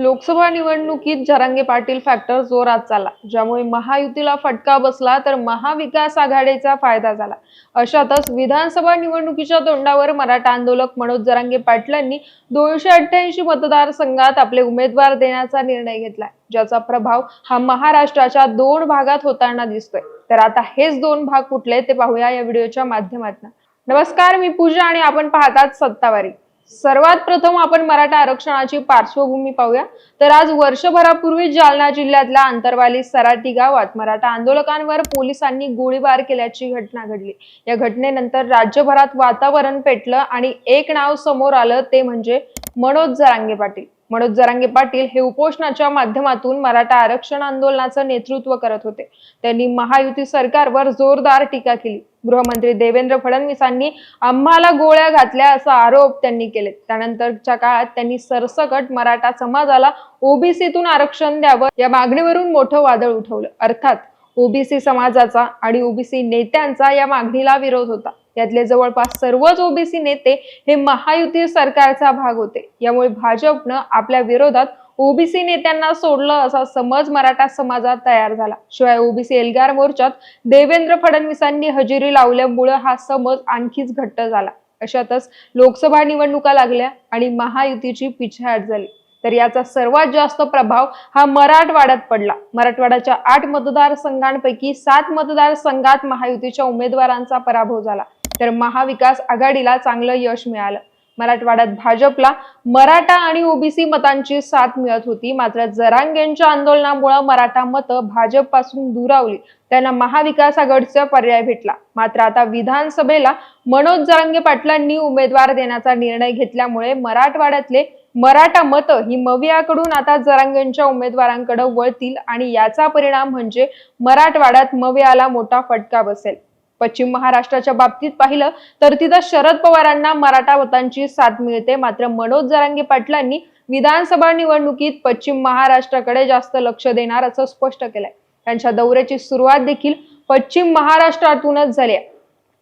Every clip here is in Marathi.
लोकसभा निवडणुकीत जरांगे पाटील फॅक्टर जोरात चालला. ज्यामुळे महायुतीला फटका बसला तर महाविकास आघाडीचा फायदा झाला. अशातच विधानसभा निवडणुकीच्या तोंडावर मराठा आंदोलक मनोज जरांगे पाटलांनी दोनशे अठ्ठ्याऐंशी मतदारसंघात आपले उमेदवार देण्याचा निर्णय घेतलाय ज्याचा प्रभाव हा महाराष्ट्राच्या दोन भागात होताना दिसतोय. तर आता हेच दोन भाग कुठले ते पाहूया या व्हिडिओच्या माध्यमातून. नमस्कार मी पूजा आणि आपण पाहतात सत्तावारी. सर्वात प्रथम आपण मराठा आरक्षणाची पार्श्वभूमी पाहूया. तर आज वर्षभरापूर्वी जालना जिल्ह्यातल्या अंतरवाली सराटी गावात मराठा आंदोलकांवर पोलिसांनी गोळीबार केल्याची घटना घडली. या घटनेनंतर राज्यभरात वातावरण पेटलं आणि एक नाव समोर आलं ते म्हणजे मनोज जरांगे पाटील. मनोज जरांगे पाटील हे उपोषणाच्या माध्यमातून मराठा आरक्षण आंदोलनाचं नेतृत्व करत होते. त्यांनी महायुती सरकारवर जोरदार टीका केली. गृहमंत्री देवेंद्र फडणवीसांनी आम्हाला गोळ्या घातल्या असा आरोप त्यांनी केले त्यानंतरच्या काळात त्यांनी सरसकट मराठा समाजाला ओबीसीतून आरक्षण द्यावं या मागणीवरून मोठं वादळ उठवलं. अर्थात ओबीसी समाजाचा आणि ओबीसी नेत्यांचा या मागणीला विरोध होता. यातले जवळपास सर्वच ओबीसी नेते हे महायुती सरकारचा भाग होते. यामुळे भाजपनं आपल्या विरोधात ओबीसी नेत्यांना सोडलं असा समज मराठा समाजात तयार झाला. शिवाय ओबीसी एल्गार मोर्चात देवेंद्र फडणवीसांनी हजेरी लावल्यामुळं हा समज आणखीच घट्ट झाला. अशातच लोकसभा निवडणुका लागल्या आणि महायुतीची पिछेहाट झाली. तर याचा सर्वात जास्त प्रभाव हा मराठवाड्यात पडला. मराठवाड्याच्या आठ मतदारसंघांपैकी सात मतदारसंघात महायुतीच्या उमेदवारांचा पराभव झाला. तर महाविकास आघाडीला चांगलं यश मिळालं. मराठवाड्यात भाजपला मराठा आणि ओबीसी मतांची साथ मिळत होती. मात्र जरांगेंच्या आंदोलनामुळे मराठा मतं भाजपपासून दुरावली. त्यांना महाविकास आघाडीचा पर्याय भेटला. मात्र आता विधानसभेला मनोज जरांगे पाटलांनी उमेदवार देण्याचा निर्णय घेतल्यामुळे मराठवाड्यातले मराठा मतं ही मवियाकडून आता जरांगेंच्या उमेदवारांकडे वळतील आणि याचा परिणाम म्हणजे मराठवाड्यात मवियाला मोठा फटका बसेल. पश्चिम महाराष्ट्राच्या बाबतीत पाहिलं तर तिथं शरद पवारांना मराठा मतांची साथ मिळते. मात्र मनोज जरांगे पाटलांनी विधानसभा निवडणुकीत पश्चिम महाराष्ट्राकडे जास्त लक्ष देणार असं स्पष्ट केलंय. त्यांच्या दौऱ्याची सुरुवात देखील पश्चिम महाराष्ट्रातूनच झाली आहे.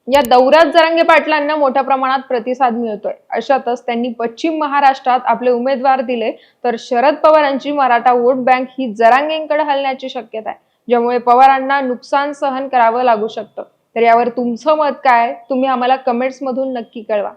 या दौऱ्यात जरांगे पाटलांना मोठ्या प्रमाणात प्रतिसाद मिळतोय. अशातच त्यांनी पश्चिम महाराष्ट्रात आपले उमेदवार दिले तर शरद पवारांची मराठा वोट बँक ही जरांगेंकडे हलण्याची शक्यता आहे ज्यामुळे पवारांना नुकसान सहन करावं लागू शकतं. तर यावर तुमचं मत काय? तुम्ही आम्हाला कमेंट्स मधून नक्की कळवा.